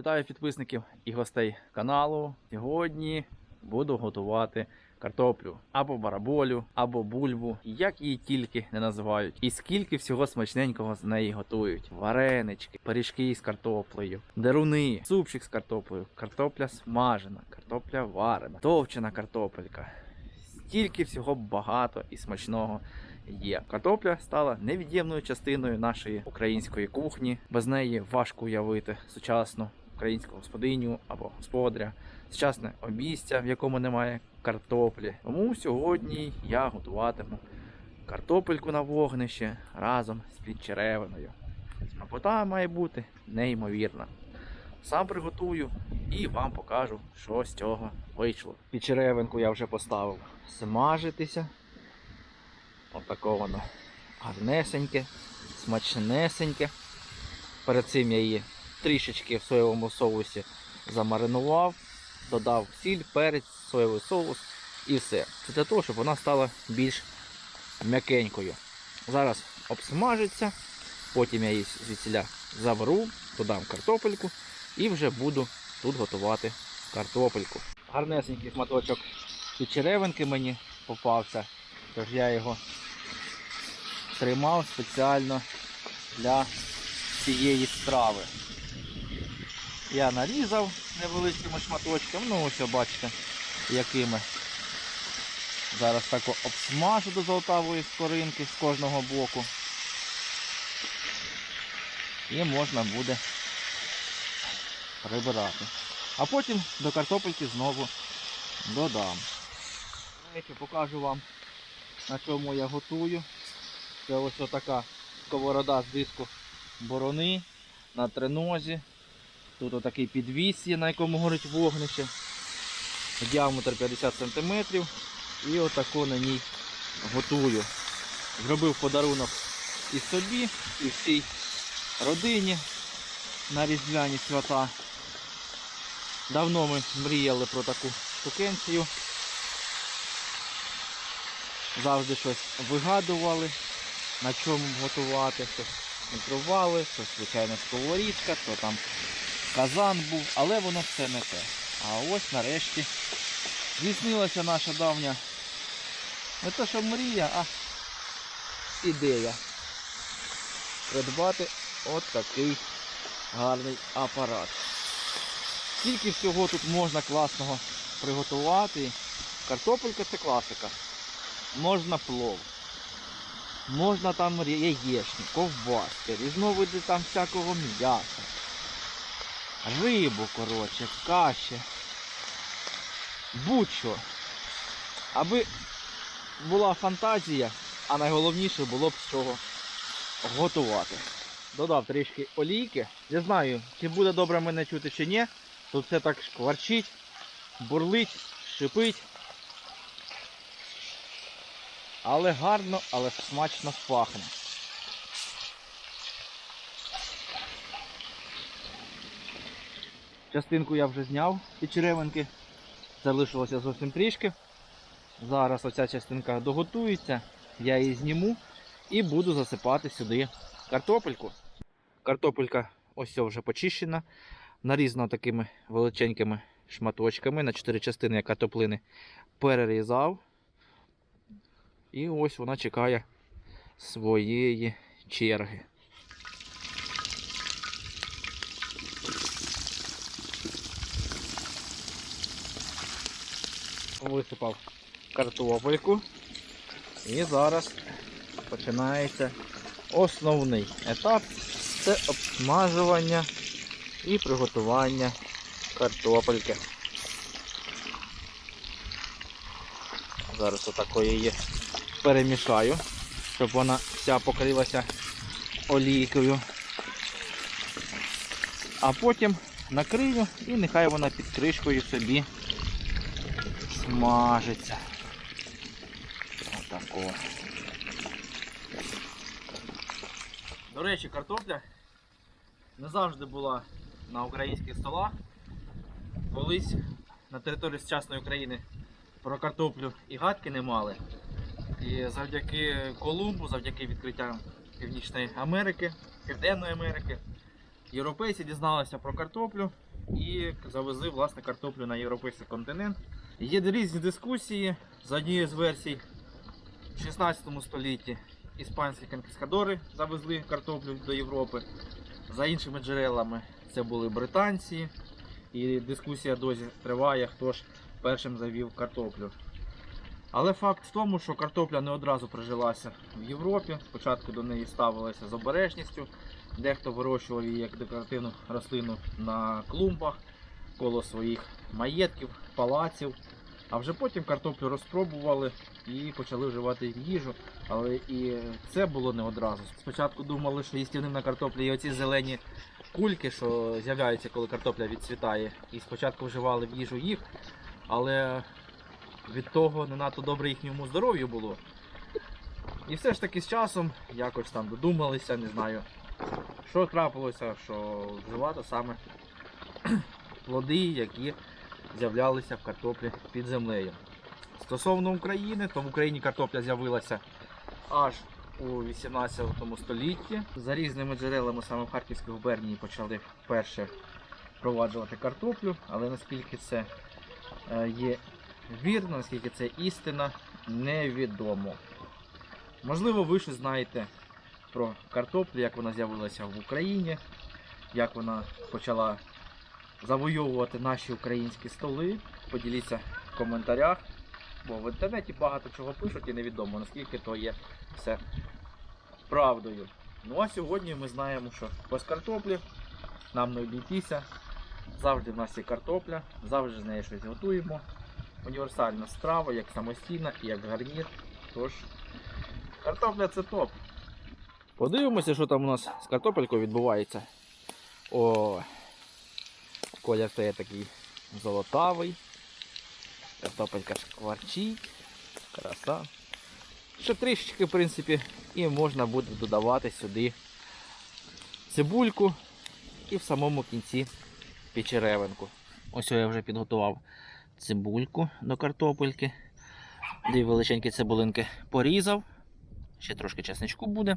Вітаю підписників і гостей каналу. Сьогодні буду готувати картоплю або бараболю, або бульбу, як її тільки не називають. І скільки всього смачненького з неї готують: варенички, пиріжки з картоплею, деруни, супчик з картоплею, картопля смажена, картопля варена, товчена картопелька. Стільки всього багато і смачного є. Картопля стала невід'ємною частиною нашої української кухні. Без неї важко уявити сучасну українську господиню або господаря, сучасне обійстя, в якому немає картоплі. Тому сьогодні я готуватиму картопельку на вогнище разом з підчеревиною. Смакота має бути неймовірна. Сам приготую і вам покажу, що з цього вийшло. Підчеревинку я вже поставив смажитися. Отако воно гарнесеньке, смачнесеньке. Перед цим я її трішечки в соєвому соусі замаринував, додав сіль, перець, соєвий соус і все. Це для того, щоб вона стала більш м'якенькою. Зараз обсмажиться, потім я її звідсіля заберу, додам картопельку і вже буду тут готувати картопельку. Гарнесенький шматочок підчеревинки мені попався, тож я його тримав спеціально для цієї страви. Я нарізав невеличкими шматочками, ну ось бачите, якими. Зараз так обсмажу до золотавої скоринки з кожного боку. І можна буде прибирати. А потім до картопельки знову додам. До речі, покажу вам, на чому я готую. Це ось така сковорода з диску борони на тренозі. Тут отакий підвіс на якому горить вогнище. Діаметр 50 см. І отако на ній готую. Зробив подарунок і собі, і всій родині на різдвяні свята. Давно ми мріяли про таку штукенцію. Завжди щось вигадували, на чому готувати, щось мікрували, щось, звичайно, сковорідка, то там казан був, але воно все не те. А ось нарешті здійснилася наша давня не те, що мрія, а ідея. Придбати от такий гарний апарат. Скільки всього тут можна класного приготувати. Картопелька це класика. Можна плов. Можна там яєчні, ковбаски, різновиди там всякого м'яса. Рибу, коротше, каші. Будь-що. Аби була фантазія, а найголовніше було б з чого готувати. Додав трішки олійки. Не знаю, чи буде добре мене чути чи ні. Тут все так шкварчить, бурлить, шипить. Але гарно, але смачно пахне. Частинку я вже зняв від черевинки. Залишилося зовсім трішки. Зараз оця частинка доготується, я її зніму і буду засипати сюди картопельку. Картопелька ось вже почищена, нарізана такими величенькими шматочками на 4 частини я картоплини перерізав. І ось вона чекає своєї черги. Висипав картопельку. І зараз починається основний етап. Це обсмажування і приготування картопельки. Зараз отако її перемішаю, щоб вона вся покрилася олійкою. А потім накрию і нехай вона під кришкою собі смажиться. Отако. До речі, картопля не завжди була на українських столах. Колись на території сучасної України про картоплю і гадки не мали. І завдяки Колумбу, завдяки відкриттям Північної Америки, Південної Америки, європейці дізналися про картоплю і завезли власне картоплю на європейський континент. Є різні дискусії з однією з версій. В 16 столітті іспанські конкістадори завезли картоплю до Європи. За іншими джерелами це були британці. І дискусія досі триває, хто ж першим завів картоплю. Але факт в тому, що картопля не одразу прижилася в Європі. Спочатку до неї ставилися з обережністю. Дехто вирощував її як декоративну рослину на клумбах коло своїх маєтків, палаців. А вже потім картоплю розпробували і почали вживати їжу. Але і це було не одразу. Спочатку думали, що їстівним на картоплі є оці зелені кульки, що з'являються, коли картопля відцвітає. І спочатку вживали в їжу їх, але від того не надто добре їхньому здоров'ю було. І все ж таки з часом якось там додумалися, не знаю, що трапилося, що вживати саме плоди, які з'являлися в картоплі під землею. Стосовно України, то в Україні картопля з'явилася аж у 18 столітті. За різними джерелами саме в Харківській губернії почали вперше впроваджувати картоплю, але наскільки це е, є вірно, наскільки це істина, невідомо. Можливо, ви щось знаєте про картоплю, як вона з'явилася в Україні, як вона почала завойовувати наші українські столи. Поділіться в коментарях, бо в інтернеті багато чого пишуть і невідомо, наскільки то є все правдою. Ну а сьогодні ми знаємо, що без картоплі нам не обійтися. Завжди в нас є картопля, завжди з нею щось готуємо. Універсальна страва, як самостійна і як гарнір. Тож, картопля це топ. Подивимося, що там у нас з картопелькою відбувається. О, колір стає такий золотавий. Картопелька шкварчить. Краса. Ще трішечки, в принципі, і можна буде додавати сюди цибульку і в самому кінці печеревинку. Ось я вже підготував цибульку до картопельки. Дві величенькі цибулинки порізав. Ще трошки чесничку буде.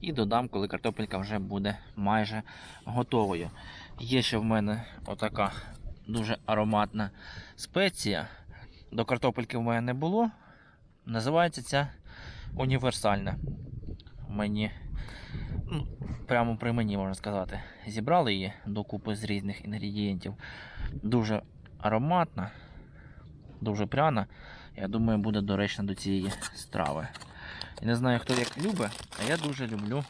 І додам, коли картопелька вже буде майже готовою. Є ще в мене отака дуже ароматна спеція. До картопельки в мене не було. Називається ця універсальна. Мені ну, прямо при мені можна сказати. Зібрали її докупи з різних інгредієнтів. Дуже ароматна, дуже пряна. Я думаю, буде доречна до цієї страви. І не знаю, хто як любить, а я дуже люблю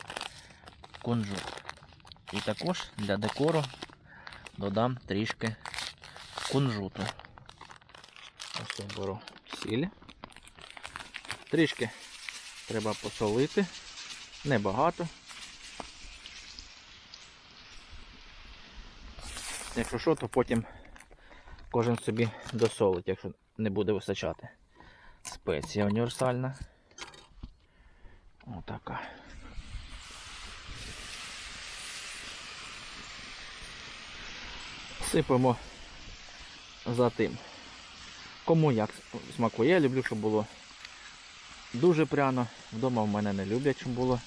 кунжут. І також для декору додам трішки кунжуту. Ось я беру сіль. Трішки треба посолити. Небагато. Якщо що, то потім кожен собі досолить, якщо не буде вистачати. Спеція універсальна. Отака. Сипемо за тим. Кому як смакує, я люблю, щоб було дуже пряно. Вдома в мене не люблять, щоб було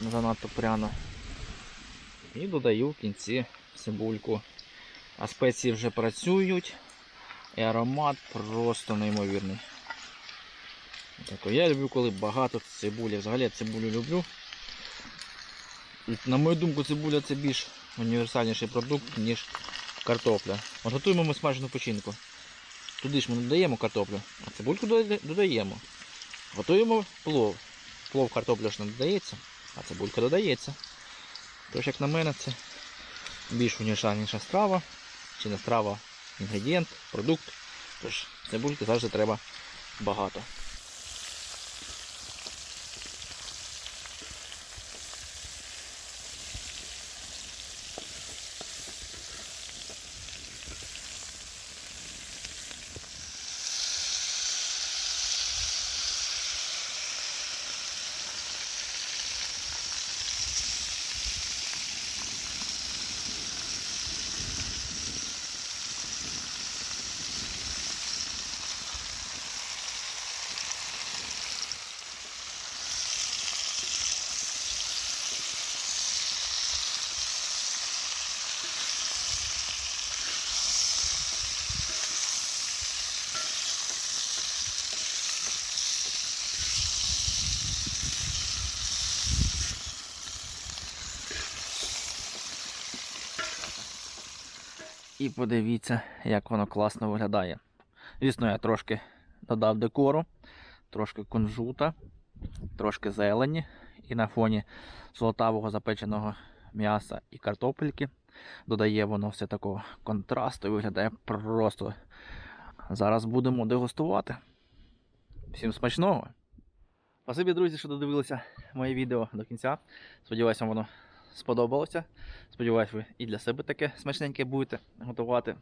занадто пряно. І додаю в кінці цибульку. А спеції вже працюють. І аромат просто неймовірний. Так, я люблю, коли багато цибулі. Взагалі я цибулю люблю. І, На мою думку, цибуля це більш універсальніший продукт, ніж картопля. От готуємо ми смажену печінку. Туди ж ми додаємо картоплю, а цибульку додаємо. Готуємо плов. Плов картопля ж не додається, а цибулька додається. Тож, як на мене, це більш універсальніша страва. Чи не страва, інгредієнт, продукт. Тож цибульки завжди треба багато. І подивіться, як воно класно виглядає. Звісно, я трошки додав декору, трошки кунжута, трошки зелені. І на фоні золотавого запеченого м'яса і картопельки додає воно все такого контрасту і виглядає просто. Зараз будемо дегустувати. Всім смачного! Спасибі, друзі, що додивилися моє відео до кінця. Сподіваюся, воно сподобалося. Сподіваюсь, ви і для себе таке смачненьке будете готувати.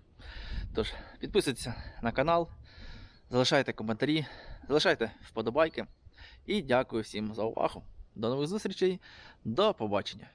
Тож, підписуйтесь на канал, залишайте коментарі, залишайте вподобайки. І дякую всім за увагу. До нових зустрічей. До побачення.